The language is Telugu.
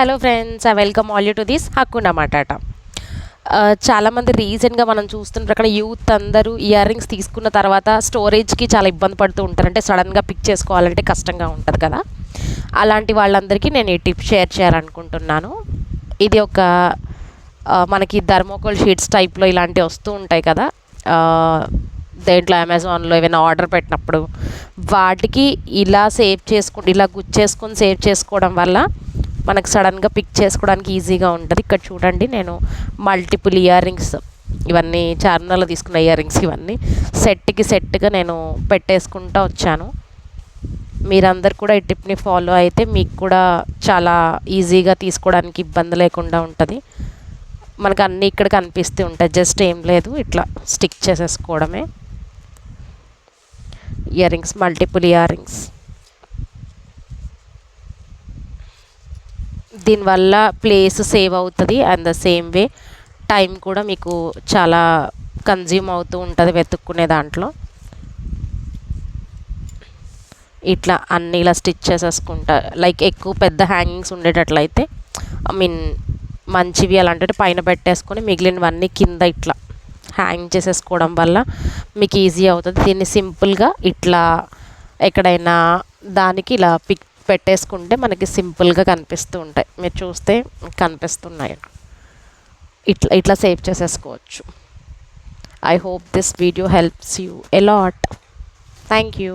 Hello friends I welcome all you to this హక్కున మాటాట చాలామంది రీసెంట్గా మనం చూస్తున్న ప్రకారం యూత్ అందరూ ఇయర్ రింగ్స్ తీసుకున్న తర్వాత స్టోరేజ్కి చాలా ఇబ్బంది పడుతూ ఉంటారు అంటే సడన్గా పిక్ చేసుకోవాలంటే కష్టంగా ఉంటుంది కదా. అలాంటి వాళ్ళందరికీ నేను ఈ టిప్ షేర్ చేయాలనుకుంటున్నాను. ఇది ఒక మనకి థర్మోకోల్ షీట్స్ టైప్లో ఇలాంటివి వస్తూ ఉంటాయి కదా. దేంట్లో అమెజాన్లో ఏమైనా ఆర్డర్ పెట్టినప్పుడు వాటికి ఇలా సేవ్ చేసుకుంటే ఇలా గుచ్చేసుకొని సేవ్ చేసుకోవడం వల్ల మనకు సడన్గా పిక్ చేసుకోవడానికి ఈజీగా ఉంటుంది. ఇక్కడ చూడండి నేను మల్టిపుల్ ఇయర్ రింగ్స్ ఇవన్నీ చార్మినార్లో తీసుకున్న ఇయర్ రింగ్స్ ఇవన్నీ సెట్కి సెట్గా నేను పెట్టేసుకుంటూ వచ్చాను. మీరందరు కూడా ఈ టిప్ని ఫాలో అయితే మీకు కూడా చాలా ఈజీగా తీసుకోవడానికి ఇబ్బంది లేకుండా ఉంటుంది. మనకు అన్నీ ఇక్కడ కనిపిస్తూ ఉంటాయి. జస్ట్ ఏం లేదు ఇట్లా స్టిక్ చేసేసుకోవడమే. Ear rings multiple ear rings దీనివల్ల ప్లేస్ సేవ్ అవుతుంది and the same way time కూడా మీకు చాలా కన్జ్యూమ్ అవుతూ ఉంటుంది వెతుక్కునే దాంట్లో. ఇట్లా అన్ని ఇలా స్టిచ్ చేసేసుకుంటా లైక్ ఎక్కువ పెద్ద హ్యాంగింగ్స్ ఉండేటట్లయితే ఐ మీన్ మంచివి అలాంటివి పైన పెట్టేసుకొని మిగిలినవన్నీ కింద ఇట్లా హ్యాంగ్ చేసేసుకోవడం వల్ల మీకు ఈజీ అవుతుంది. దీన్ని సింపుల్గా ఇట్లా ఎక్కడైనా దానికి ఇలా పిక్ పెట్టేసుకుంటే మనకి సింపుల్గా కనిపిస్తూ ఉంటాయి. మీరు చూస్తే కనిపిస్తున్నాయి. ఇట్లా ఇట్లా సేవ్ చేసేసుకోవచ్చు. I hope this video helps you a lot thank you